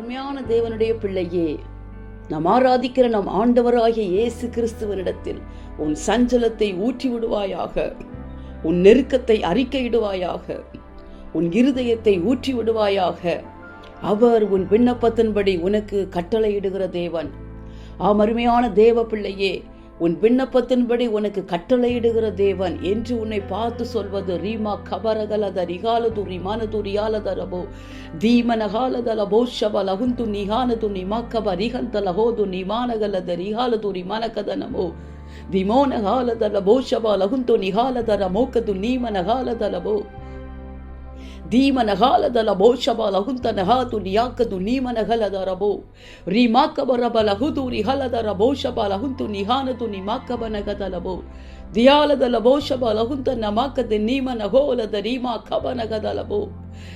அருமையான தேவனுடைய பிள்ளையே நாம் ஆராதிக்கிற நம் ஆண்டவராகிய இயேசு கிறிஸ்துவனிடத்தில் உன் சஞ்சலத்தை ஊற்றி விடுவாயாக உன் நெருக்கத்தை அறிக்கையிடுவாயாக உன் இருதயத்தை ஊற்றி விடுவாயாக அவர் உன் விண்ணப்பத்தின்படி உனக்கு கட்டளையிடுகிற தேவன். ஆம் அருமையான தேவ பிள்ளையே உன் விண்ணப்பத்தின்படி உனக்கு கட்டளையிடுகிற தேவன் என்று உன்னை பார்த்து சொல்வது. ரீமா கபரகலத ரிகாலது ரிமானது ரியாலத ரபோ தீமனகாலத லபோஷப லகுந்து நிகானது நிமாக்கப ரிகந்த லகோது நிமானகலத ரிகாலது ரிமானகத நமோ திமோனகாலத லபோஷப லகுந்து நிகாலத ரமோக்கது நீமனகாலத லபோ. ಧೀಮನಗಾಲದಲ ಬೋಷಬ ಲಹುಂತ ನಹಾತು ನಿಯಾಕದು ನೀಮನಗಲದರಬೋ ರಿಮಾಕಬರಬ ಲಹುದು ರಿಹಲದರ ಬೋಷಬ ಲಹುಂತು ನಿಹಾನದು ನಿಮಾಕಬ ನಗದಲಬೋ ದಿಯಾಲದಲ ಬೋಷಬ ಲಹುಂತ ನಮಾಕದ ನೀಮನ ಹೋಲದ ರೀಮಾ ಕಬನಗದಲಬೋ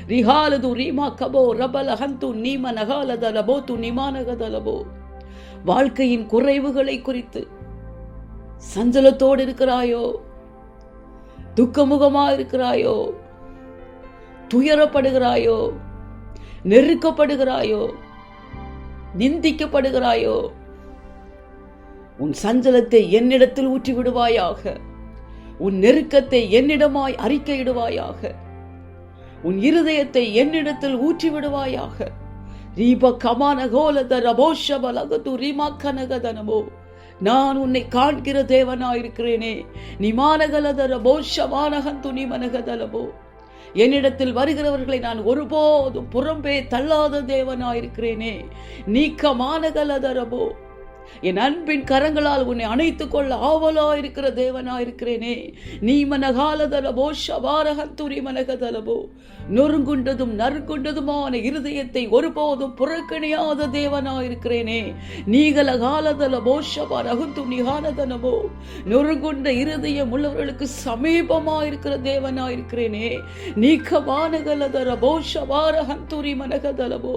ರಿಹಾಲದು ರೀಮಾ கபோ ரபல ஹந்து நீம நகாலதலபோ து நிமானகதலபோ வாழ்க்கையின் குறைவுகளை குறித்து சஞ்சலத்தோடு இருக்கிறாயோ துக்கமுகமா இருக்கிறாயோ துயரப்படுகிறாயோ? நெருக்கப்படுகிறாயோ? நிந்திக்கப்படுகிறாயோ? உன் சஞ்சலத்தை என்னிடத்தில் ஊற்றி விடுவாயாக உன் நெருக்கத்தை என்னிடமாய் அறிக்கையிடுவாயாக. உன் இருதயத்தை என்னிடத்தில் ஊற்றி விடுவாயாக ரீப கமானகோலத ரபோஷபலகது ரீமா கனகதனமோ நான் உன்னை காண்கிற தேவனாயிருக்கிறேனே. நிமானகலத ரபோஷமானகந்து நிமனகதலபோ என்னிடத்தில் வருகிறவர்களை நான் ஒருபோதும் புறம்பே தள்ளாத தேவனாயிருக்கிறேனே. நீக்கமானகலதரபோ. என் அன்பின் கரங்களால் உன்னை அணைத்துக் கொள்ள ஆவலா இருக்கிற தேவனா இருக்கிறேனே நீ மனகாலதலபோ ஷபாரகத்துரி மனகதலபோ நொறுங்குண்டதும் நறுங்குண்டதுமான இருதயத்தை ஒருபோதும் புறக்கணியாத தேவனா இருக்கிறேனே நீகல காலதலபோ ஷபாரகுத்து நிகானதனபோ நொறுங்குண்ட இருதயம் உள்ளவர்களுக்கு சமீபமா இருக்கிற தேவனா இருக்கிறேனே நீக்கமானகலதரபோ ஷபாரகந்துரி மனகதலபோ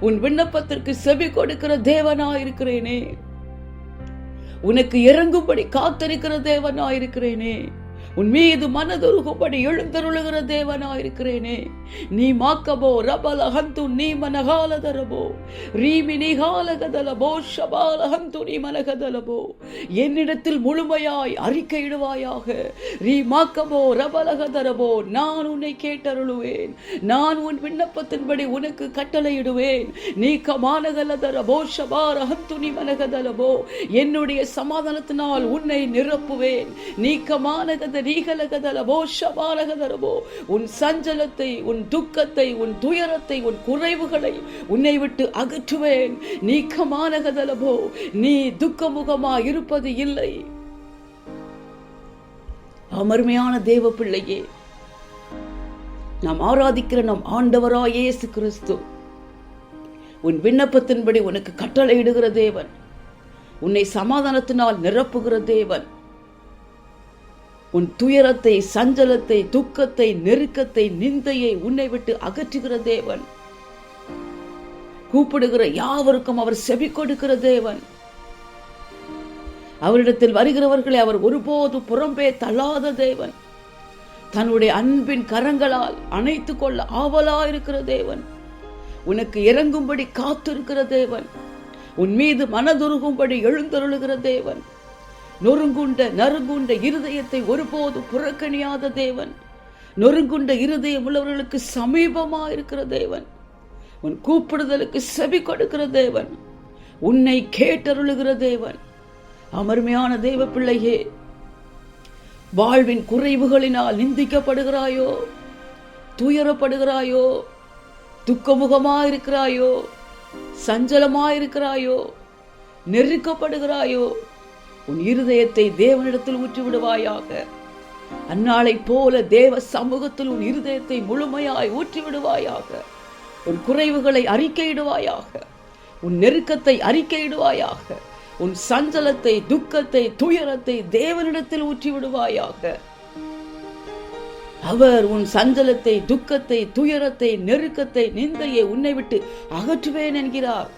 உன் விண்ணப்பத்திற்கு செவி கொடுக்கிற தேவனா இருக்கிறேனே உனக்கு இறங்கும்படி காத்திருக்கிற தேவனா இருக்கிறேனே உன் மீது மனதுருகும்படி எழுந்தருளுகிற தேவனா இருக்கிறேனே நீ மாக்கபோ ரபல ஹந்து நீ மனகாலதரபோ. ரீமி நிகாலகதலபோ ஷபால ஹந்து நீ மனகதலபோ. என்னிடத்தில் முழுமையாய் அறிக்கையிடுவாயாக. ரீ மாக்கபோ ரபலகதரபோ நான் உன்னை கேட்டருளுவேன். நான் உன் விண்ணப்பத்தின்படி உனக்கு கட்டளையிடுவேன். நீ கமானகலதரபோ ஷபார ஹந்து நீ மனகதலபோ. என்னுடைய சமாதானத்தினால் உன்னை நிரப்புவேன். நீக்கமானகதரி கமானகத நீகலகதலபோ உன் சஞ்சலத்தை உன் துக்கத்தை உன் துயரத்தை உன் குறைவுகளை உன்னை விட்டு அகற்றுவேன். நீக்கமானகதலபோ நீ துக்கமுகமா இருப்பது இல்லை. அமர்மையான தேவ பிள்ளையே நாம் ஆராதிக்கிற நம் ஆண்டவராயேசு இயேசு கிறிஸ்து உன் விண்ணப்பத்தின்படி உனக்கு கட்டளையிடுகிற தேவன் உன்னை சமாதானத்தினால் நிரப்புகிற தேவன் உன் துயரத்தை சஞ்சலத்தை துக்கத்தை நெருக்கத்தை நிந்தையை உன்னை விட்டு அகற்றுகிற தேவன். கூப்பிடுகிற யாவருக்கும் அவர் செவி கொடுக்கிற தேவன். அவரிடத்தில் வருகிறவர்களை அவர் ஒருபோது புறம்பே தள்ளாத தேவன். தன்னுடைய அன்பின் கரங்களால் அணைத்து கொள்ள ஆவலா இருக்கிற தேவன். உனக்கு இறங்கும்படி காத்திருக்கிற தேவன். உன் மீது மனதுருகும்படி எழுந்தருளுகிற தேவன். நொறுங்குண்ட நறுங்குண்ட இருதயத்தை ஒருபோது புறக்கணியாத தேவன். நொறுங்குண்ட இருதயம் உள்ளவர்களுக்கு சமீபமா இருக்கிற தேவன். உன் கூப்பிடுதலுக்கு செவி கொடுக்கிற தேவன். உன்னை கேட்டருளுகிற தேவன். அமர்மையான தேவ பிள்ளையே வாழ்வின் குறைவுகளினால் நிந்திக்கப்படுகிறாயோ? துயரப்படுகிறாயோ? துக்கமுகமாக இருக்கிறாயோ சஞ்சலமாக இருக்கிறாயோ நெருக்கப்படுகிறாயோ? உன் இருதயத்தை தேவனிடத்தில் ஊற்றி விடுவாயாக அந்நாளை போல தேவ சமூகத்தில் உன் இருதயத்தை முழுமையாய் ஊற்றிவிடுவாயாக. உன் குறைவுகளை அறிக்கையிடுவாயாக. உன் நெருக்கத்தை அறிக்கையிடுவாயாக. உன் சஞ்சலத்தை துக்கத்தை துயரத்தை தேவனிடத்தில் ஊற்றி விடுவாயாக அவர் உன் சஞ்சலத்தை துக்கத்தை துயரத்தை நெருக்கத்தை நிந்தையை உன்னை விட்டு அகற்றுவேன் என்கிறார்.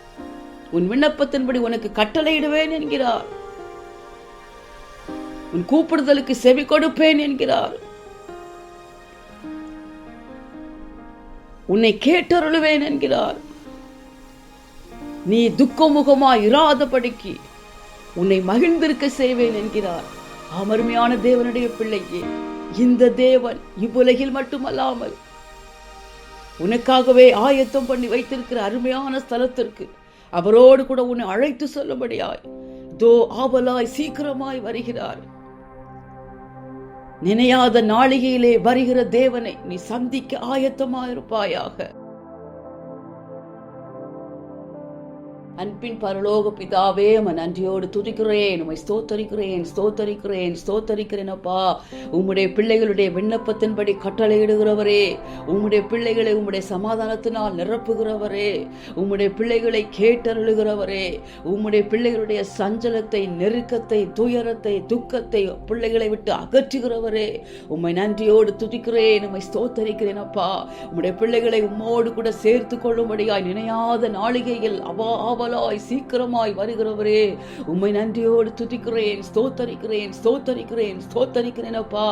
உன் விண்ணப்பத்தின்படி உனக்கு கட்டளையிடுவேன் என்கிறார். உன் கூப்பிடுதலுக்கு செவி கொடுப்பேன் என்கிறார். உன்னை கேட்டருளுவேன் என்கிறார். நீ துக்கமுகமா இராதபடிக்கு உன்னை மகிழ்ந்திருக்க செய்வேன் என்கிறார். அமர்மையான தேவனுடைய பிள்ளையே இந்த தேவன் இவ்வுலகில் மட்டுமல்லாமல் உனக்காகவே ஆயத்தம் பண்ணி வைத்திருக்கிற அருமையான ஸ்தலத்திற்கு அவரோடு கூட உன்னை அழைத்து சொல்லும்படியாய் தோ ஆவலாய் சீக்கிரமாய் வருகிறார். நினையாத நாளிகையிலே வருகிற தேவனை நீ சந்திக்க ஆயத்தமாயிருப்பாயாக. அன்பின் பரலோக பிதாவே உம்மை நன்றியோடு துதிக்கிறேன் உமை ஸ்தோத்தரிக்கிறேன் ஸ்தோத்தரிக்கிறேன் ஸ்தோத்தரிக்கிறேன் அப்பா. உம்முடைய பிள்ளைகளுடைய விண்ணப்பத்தின்படி கட்டளையிடுகிறவரே உம்முடைய பிள்ளைகளை உம்முடைய சமாதானத்தினால் நிரப்புகிறவரே உம்முடைய பிள்ளைகளை கேட்டருளுகிறவரே உம்முடைய பிள்ளைகளுடைய சஞ்சலத்தை நெருக்கத்தை துயரத்தை துக்கத்தை பிள்ளைகளை விட்டு அகற்றுகிறவரே உம்மை நன்றியோடு துதிக்கிறேன் உம்மை ஸ்தோத்தரிக்கிறேன் அப்பா. உம்முடைய பிள்ளைகளை உம்மோடு கூட சேர்த்து கொள்ளும்படியாய் நினையாத நாளிகையில் அவா காவலாய் சீக்கிரமாய் வருகிறவரே. உம்மை நன்றியோடு துதிக்கிறேன் ஸ்தோத்தரிக்கிறேன் ஸ்தோத்தரிக்கிறேன் ஸ்தோத்தரிக்கிறேன் அப்பா.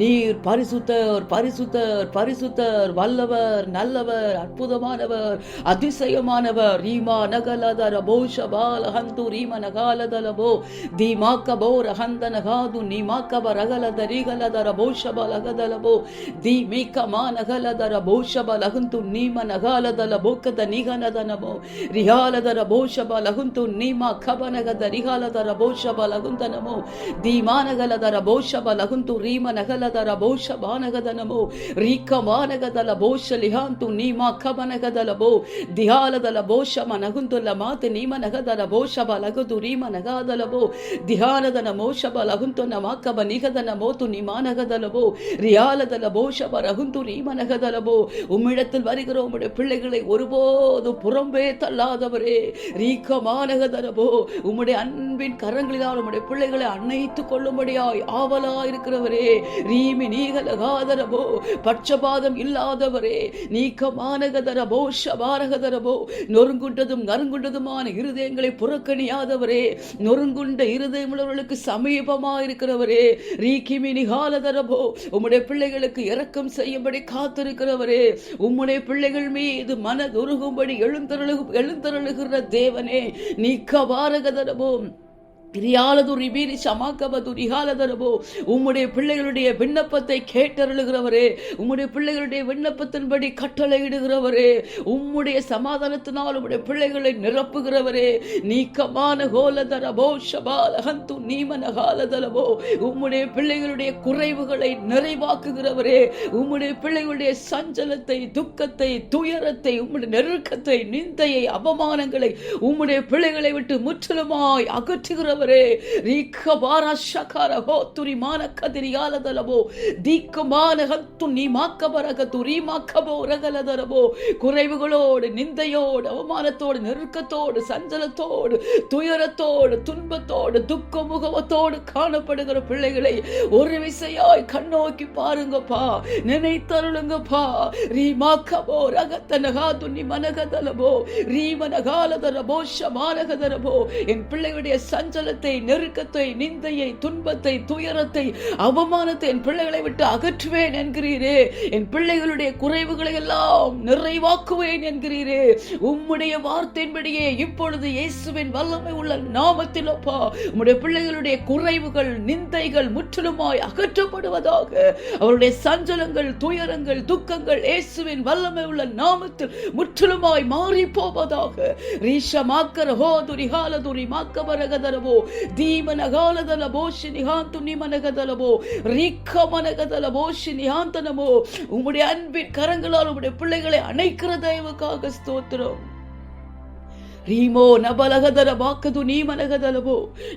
நீர் பரிசுத்தர் பரிசுத்தர் பரிசுத்தர் வல்லவர் நல்லவர் அற்புதமானவர் அதிசயமானவர். ரீமா நகலதர போஷபால ஹந்து ரீம நகாலதலபோ தீமாக்க போ ரஹந்த நகாது நீமாக்க பரகலத ரீகலதர போஷபலகதலபோ தீமீக்க மா நகலதர போஷபலகந்து நீம நகாலதல போக்கத நிகனதனபோ ரியாலதர ಬೋಷಬ ಲಹುಂತು ನೀಮ ಖಬನಗದ ರಿಹಾಲದರ ಬೋಷಬ ಲಹುಂತನಮೋ ದೀಮಾನಗಲದರ ಬೋಷಬ ಲಹುಂತು ರೀಮ ನಗಲದರ ಬೋಷಬಾನಗದನಮೋ ರೀಕ ಮಾನಗದಲ ಬೋಷ ಲಿಹಾಂತು ನೀಮ ಖಬನಗದಲ ಬೋ ದಿಹಾಲದಲ ಬೋಷಮ ನಗುಂತುಲ ಮಾತು ನೀಮ ನಗದರ ಬೋಷಬ ಲಗುದು ರೀಮ ನಗಾದಲ ಬೋ ದಿಹಾನದನ ಮೋಷಬ ಲಹುಂತು ನಮಾಕಬ ನಿಗದನ ಮೋತು நிமானகதலவோ ரியாலதல போஷப ரகுந்து ரீமனகதலவோ உம்மிடத்தில் வருகிற உம்முடைய பிள்ளைகளை ஒருபோதும் புறம்பே தள்ளாதவரே ரீக்கமானகதலவோ உம்முடைய அன்பின் கரங்களினால் உம்முடைய பிள்ளைகளை அணைத்துக் கொள்ளும்படியாய் ஆவலா இருக்கிறவரே ரீமி நீகலகாதரபோ பட்சபாதம் இல்லாதவரே நீக்கமானகதரபோ ஷபாரகதரபோ நொறுங்குண்டதும் நறுங்குண்டதுமான இருதயங்களை புறக்கணியாதவரே நொறுங்குண்ட இருதயமுள்ளவர்களுக்கு சமீபமா இருக்கிறவரே ரீக்கிமி நிகாலதரபோ உம்முடைய பிள்ளைகளுக்கு இரக்கம் செய்யும்படி காத்திருக்கிறவரே உம்முடைய பிள்ளைகள் மீது மனதுருகும்படி எழுந்தருளு எழுந்தருளுகிற தேவனே நீக்கவாரகதரபோ ரியாலது ரிபீரி சமாக்கபது ரிகாலதரபோ உம்முடைய பிள்ளைகளுடைய விண்ணப்பத்தை கேட்டருளுகிறவரே. உம்முடைய பிள்ளைகளுடைய விண்ணப்பத்தின்படி கட்டளையிடுகிறவரே. உம்முடைய சமாதானத்தினால் உம்முடைய பிள்ளைகளை நிரப்புகிறவரே. நீக்கமான கோலதரபோ ஷபால ஹந்து நீமன காலதரபோ உம்முடைய பிள்ளைகளுடைய குறைவுகளை நிறைவாக்குகிறவரே. உம்முடைய பிள்ளைகளுடைய சஞ்சலத்தை துக்கத்தை துயரத்தை உம்முடைய நெருக்கத்தை நிந்தையை அவமானங்களை உம்முடைய பிள்ளைகளை விட்டு முற்றிலுமாய் அகற்றுகிறவர். ஆண்டவரே ரீக்கபார சகரஹோ துரிமான கதிரியாலதலபோ தீக்கமான ஹத்து நீ மாக்கபரக துரிமாக்கபோ ரகலதரபோ குறைவுகளோடு நிந்தையோடு அவமானத்தோடு நெருக்கத்தோடு சஞ்சலத்தோடு துயரத்தோடு துன்பத்தோடு துக்க முகவத்தோடு காணப்படுகிற பிள்ளைகளை ஒரு விசையாய் கண்ணோக்கி பாருங்கப்பா நினைத்தருளுங்கப்பா. ரீமாக்கபோ ரகத்தனகா துண்ணி மனகதலபோ ரீமனகாலதரபோ ஷமானகதரபோ என் பிள்ளையுடைய சஞ்சல சஞ்சலத்தை நெருக்கத்தை நிந்தையை துன்பத்தை துயரத்தை அவமானத்தை என் பிள்ளைகளை விட்டு அகற்றுவேன் என்கிறீரே. என் பிள்ளைகளுடைய குறைவுகளை எல்லாம் நிறைவாக்குவேன் என்கிறீரே. உம்முடைய வார்த்தையின்படியே இப்பொழுது இயேசுவின் வல்லமை உள்ள நாமத்தில் அப்பா உம்முடைய பிள்ளைகளுடைய குறைவுகள் நிந்தைகள் முற்றிலுமாய் அகற்றப்படுவதாக. அவருடைய சஞ்சலங்கள் துயரங்கள் துக்கங்கள் இயேசுவின் வல்லமை உள்ள நாமத்தில் முற்றிலுமாய் மாறி போவதாக ரீஷமாக்கர ஹோதுரி ஹாலதுரி மாக்கபரகதரவோ ದೀಮನಗಾಲದ ಲಭೋಷಿ ನಿಹಾಂತು நிமனகதலமோ ரிக்க மனகதலமோ நிகாந்தனமோ உம்முடைய அன்பின் கரங்களால் உம்முடைய பிள்ளைகளை அணைக்கிற தயவுக்காக ஸ்தோத்திரம் ரீமோ நபலகதர வாக்கது நீ மலகதலவோ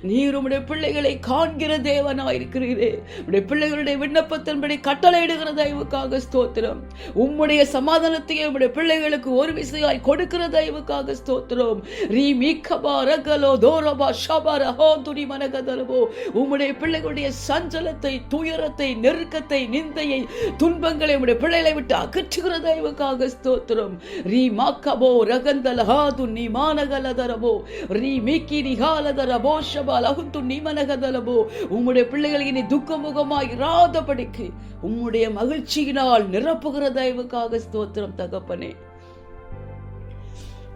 நீர் உடைய பிள்ளைகளை காண்கிற தேவனாயிருக்கிறீரே உடைய பிள்ளைகளுடைய விண்ணப்பத்தின்படி கட்டளையிடுகிற தயவுக்காக ஸ்தோத்திரம். உம்முடைய சமாதானத்தையே உடைய பிள்ளைகளுக்கு ஒரு விசையாய் கொடுக்கிற தயவுக்காக ஸ்தோத்திரம். ரீ மீக்கபா ரகலோ தோரபா ஷபா ரஹோ துணி மனகதலவோ. உம்முடைய பிள்ளைகளுடைய சஞ்சலத்தை துயரத்தை நெருக்கத்தை நிந்தையை துன்பங்களை உடைய பிள்ளைகளை விட்டு அகற்றுகிற தயவுக்காக ஸ்தோத்திரம். ரீ மாக்கபோ ரகந்தல ஹாது மான மானகலதரபோ ரீ மீக்கி நிகாலதரபோ ஷபால் அகுந்து நிமனகதலபோ உம்முடைய பிள்ளைகள் இனி துக்கமுகமாய் இராதபடிக்கு உம்முடைய மகிழ்ச்சியினால் நிரப்புகிற தயவுக்காக ஸ்தோத்திரம் தகப்பனே.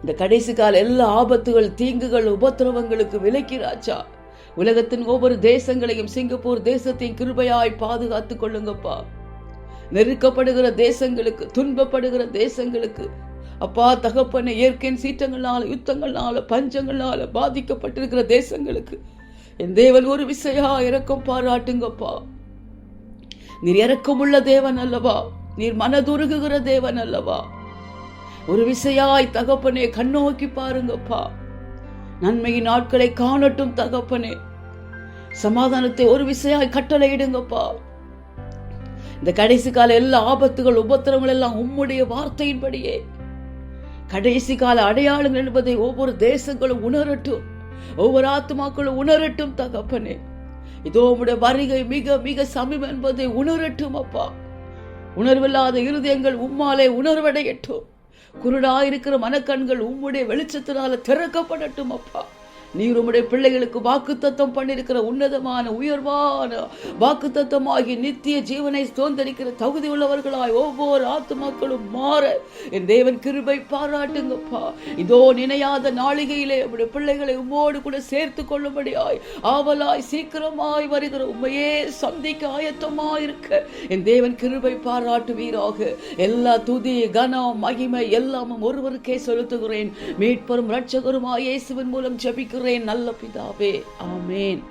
இந்த கடைசி கால எல்லா ஆபத்துகள் தீங்குகள் உபத்திரவங்களுக்கு விலக்கிறாச்சா? உலகத்தின் ஒவ்வொரு தேசங்களையும் சிங்கப்பூர் தேசத்தையும் கிருபையாய் பாதுகாத்துக் கொள்ளுங்கப்பா. நெருக்கப்படுகிற தேசங்களுக்கு துன்பப்படுகிற தேசங்களுக்கு அப்பா தகப்பன இயற்கையின் சீற்றங்களால் யுத்தங்களால பஞ்சங்களால பாதிக்கப்பட்டிருக்கிற தேசங்களுக்கு என் தேவன் ஒரு விசையா இறக்கம் பாராட்டுங்கப்பா. நீர் இறக்கமுள்ள தேவன் அல்லவா? நீர் மனதுருகுகிற தேவன் அல்லவா? ஒரு விசையாய் தகப்பனே கண்ணோக்கி பாருங்கப்பா. நன்மையின் நாட்களை காணட்டும் தகப்பனே. சமாதானத்தை ஒரு விசையாய் கட்டளையிடுங்கப்பா. இந்த கடைசி கால எல்லா ஆபத்துகள் உபத்திரங்கள் எல்லாம் உம்முடைய வார்த்தையின்படியே கடைசி கால அடையாளங்கள் என்பதை ஒவ்வொரு தேசங்களும் உணரட்டும். ஒவ்வொரு ஆத்மாக்களும் உணரட்டும் தகப்பனே. இதோ உடைய வருகை மிக மிக சமீபம் என்பதை உணரட்டும் அப்பா. உணர்வில்லாத இருதயங்கள் உம்மாலே உணர்வடையட்டும். குருடாயிருக்கிற மனக்கண்கள் உம்முடைய வெளிச்சத்தினால திறக்கப்படட்டும் அப்பா. நீர் உம்முடைய பிள்ளைகளுக்கு வாக்குத்தத்தம் பண்ணியிருக்கிற உன்னதமான உயர்வான வாக்குத்தத்தமாகி நித்திய ஜீவனை சுதந்திரிக்கிற தகுதி உள்ளவர்களாய் ஒவ்வொரு ஆத்மாக்களும் மாற என் தேவன் கிருபை பாராட்டுங்கப்பா. இதோ நினையாத நாளிகையிலே உம்முடைய பிள்ளைகளை உம்மோடு கூட சேர்த்து கொள்ளும்படியாய் ஆவலாய் சீக்கிரமாய் வருகிற உண்மையே சந்திக்க ஆயத்தமாய் இருக்க என் தேவன் கிருபை பாராட்டுவீராக. எல்லா துதி கனம் மகிமை எல்லாமும் ஒருவருக்கே செலுத்துகிறேன். மீட்பரும் ரட்சகருமாய் இயேசுவின் மூலம் ஜெபிக்கிறேன் நல்ல பிதாவே. ஆமேன்.